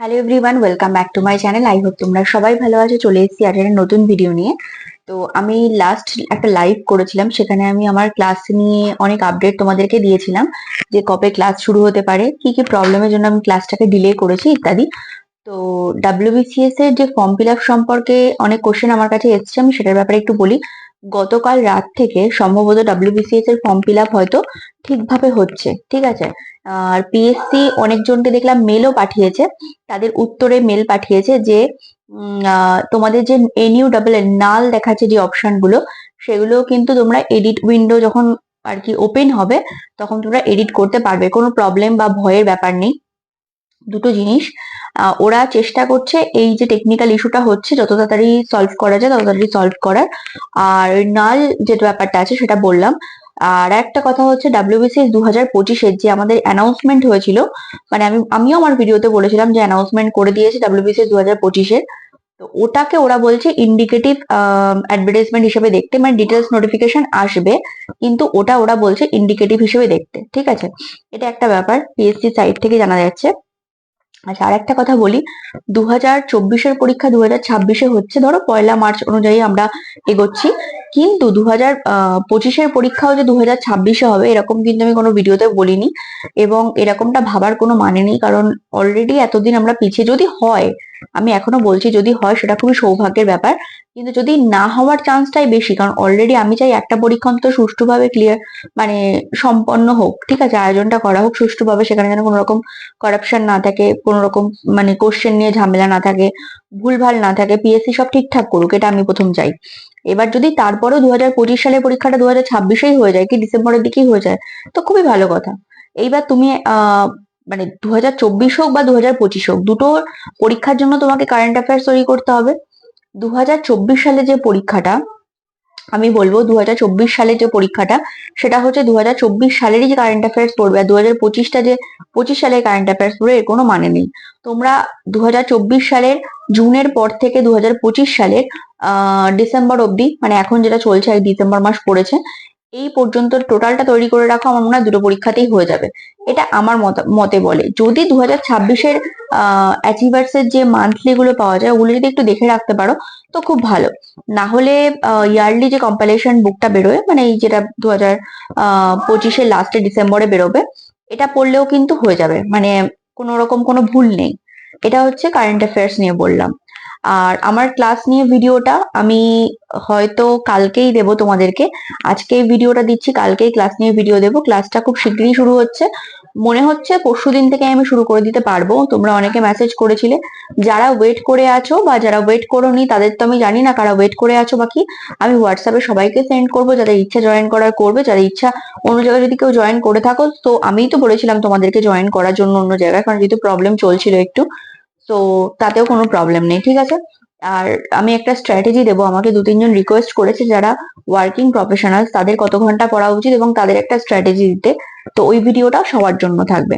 Hello everyone welcome back to my channel I hope তোমরা সবাই ভালো আছো। চলে এসেছি আর একটা নতুন ভিডিও নিয়ে। তো আমি লাস্ট একটা লাইভ করেছিলাম, সেখানে আমি আমার ক্লাস নিয়ে অনেক আপডেট তোমাদেরকে দিয়েছিলাম, যে কবে ক্লাস শুরু হতে পারে, কি কি প্রবলেমের জন্য আমি ক্লাসটাকে ডিলে করেছি ইত্যাদি। তো ডাব্লিউবিসিএস এর যে ফর্ম ফিল আপ সম্পর্কে অনেক কোশ্চেন আমার কাছে এসছে, আমি সেটার ব্যাপারে একটু বলি। গতকাল রাত থেকে সম্ভবত ডাব্লিউবিসিএস এর ফর্ম ফিল আপ হয়তো ঠিকভাবে হচ্ছে, ঠিক আছে? আর পিএসসি অনেকজনকে দেখলাম মেলও পাঠিয়েছে, তাদের উত্তরে মেল পাঠিয়েছে যে তোমাদের যে এনইউ ডাবল এন নাল দেখাচ্ছে যে অপশনগুলো সেগুলো কিন্তু তোমরা এডিট উইন্ডো যখন আর কি ওপেন হবে, তখন তোমরা এডিট করতে পারবে, কোনো প্রবলেম বা ভয়ের ব্যাপার নেই। দুটো জিনিস। ওরা চেষ্টা করছে এই যে টেকনিক্যাল ইস্যুটা হচ্ছে, যত তাড়াতাড়ি সলভ করা যায় তত তাড়াতাড়ি সলভ করার। আর নাল যে ব্যাপারটা আছে সেটা বললাম। আর একটা কথা হচ্ছে ডাব্লিউবিসিএস দু হাজার পঁচিশের যে আমাদের অ্যানাউন্সমেন্ট হয়েছিল মানে আমি, আমিও আমার ভিডিওতে বলেছিলাম যে অ্যানাউন্সমেন্ট করে দিয়েছে ডাব্লিউবিসিএস দু হাজার পঁচিশের। তো ওটাকে ওরা বলছে ইন্ডিকেটিভ অ্যাডভার্টাইজমেন্ট হিসেবে দেখতে মানে ডিটেলস নোটিফিকেশন আসবে, কিন্তু ওটা ওরা বলছে ইন্ডিকেটিভ হিসেবে দেখতে। ঠিক আছে? এটা একটা ব্যাপার পিএসসি সাইট থেকে জানা যাচ্ছে। আচ্ছা আর একটা কথা বলি। দু হাজার চব্বিশের পরীক্ষা দু হাজার ছাব্বিশে হচ্ছে, ধরো পয়লা মার্চ অনুযায়ী আমরা এগোচ্ছি। কিন্তু দু হাজার পঁচিশের পরীক্ষাও যে দু হাজার ছাব্বিশে হবে, এরকম কিন্তু আমি কোনো ভিডিওতে বলিনি। এবং এরকমটা ভাবার কোনো মানে নেই, কারণ অলরেডি এতদিন আমরা পিছিয়ে, যদি হয় আমি এখনও বলছি যদি হয় সেটা খুবই সৌভাগ্যের ব্যাপার। কিন্তু যদি না হওয়ার চান্সটাই বেশি, কারণ অলরেডি আমি চাই একটা পরীক্ষা অন্তত সুষ্ঠুভাবে ক্লিয়ার মানে সম্পন্ন হোক, ঠিক আছে? আয়োজনটা করা হোক সুষ্ঠুভাবে, সেখানে যেন কোনো রকম করাপশন না থাকে কোনো রকম মানে কোশ্চেন নিয়ে ঝামেলা না থাকে, ভুলভাল না থাকে পিএসসি সব ঠিকঠাক করুক, এটা আমি প্রথম চাই। এবার যদি তারপরেও দু হাজার পঁচিশ সালের পরীক্ষাটা দু হাজার ছাব্বিশেই হয়ে যায়, কি ডিসেম্বরের দিকেই হয়ে যায়, তো খুবই ভালো কথা। এইবার তুমি, আহ মানে দু হাজার চব্বিশ হোক বা দু হাজার পঁচিশ হোক, দুটো পরীক্ষার জন্য তোমাকে কারেন্ট অ্যাফেয়ার্স তৈরি করতে হবে। দু হাজার চব্বিশ সালে যে পরীক্ষাটা, আমি বলব দু হাজার চব্বিশ সালের যে পরীক্ষাটা, সেটা হচ্ছে দু হাজার চব্বিশ সালেরই যে কারেন্ট অ্যাফেয়ার্স পড়বে, আর দু হাজার পঁচিশটা যে, পঁচিশ সালের কারেন্ট অ্যাফেয়ার্স পড়বে, এর কোনো মানে নেই। তোমরা দু হাজার চব্বিশ সালের, জুনের পর থেকে দু হাজার পঁচিশ সালের, আহ ডিসেম্বর অবধি মানে এখন যেটা চলছে ডিসেম্বর মাস পড়েছে এই পর্যন্ত টোটালটা তৈরি করে রাখো, আমার মনে হয় দুটো পরীক্ষাতেই হয়ে যাবে। এটা আমার মত- বলে। যদি দু হাজার ছাব্বিশের অ্যাচিভার্স এর যে মান্থলি গুলো পাওয়া যায়, ওগুলো যদি একটু দেখে রাখতে পারো, তো খুব ভালো। না হলে ইয়ারলি যে কম্পাইলেশন বুকটা বেরোয় মানে এই যেটা দু হাজার পঁচিশের লাস্টে ডিসেম্বরে বেরোবে, এটা পড়লেও কিন্তু হয়ে যাবে। মানে কোনো রকম কোনো ভুল নেই। এটা হচ্ছে কারেন্ট অ্যাফেয়ার্স নিয়ে বললাম। আর আমার ক্লাস নিয়ে ভিডিওটা আমি হয়তো কালকেই দেব তোমাদেরকে। আজকে ভিডিওটা দিচ্ছি, কালকেই ক্লাস নিয়ে ভিডিও দেবো। ক্লাসটা খুব শীঘ্রই শুরু হচ্ছে। মনে হচ্ছে পরশু দিন থেকে আমি শুরু করে দিতে পারব। তোমরা অনেকে মেসেজ করেছিলে, যারা ওয়েট করে আছো বা যারা ওয়েট করোনি, তাদের তো আমি জানি না কারা ওয়েট করে আছো বাকি আমি হোয়াটসঅ্যাপে সবাইকে সেন্ড করব, যাদের ইচ্ছা জয়েন করার করবে। যাদের ইচ্ছা অন্য জায়গায় যদি কেউ জয়েন করে থাকো, তো আমিই তো বলেছিলাম তোমাদেরকে জয়েন করার জন্য অন্য জায়গায়, কারণ যেহেতু প্রবলেম চলছিল একটু। তো তাতেও কোনো প্রবলেম নেই, ঠিক আছে? আর আমি একটা স্ট্র্যাটেজি দেবো, আমাকে দু তিনজন রিকোয়েস্ট করেছে যারা ওয়ার্কিং প্রফেশনাল তাদের কত ঘণ্টা পড়া উচিত এবং তাদের একটা স্ট্র্যাটেজি দিতে। তো ওই ভিডিওটা সবার জন্য থাকবে।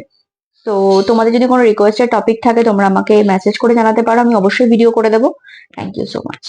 তো তোমাদের যদি কোনো রিকোয়েস্টের টপিক থাকে, তোমরা আমাকে মেসেজ করে জানাতে পারো, আমি অবশ্যই ভিডিও করে দেবো। Thank you so much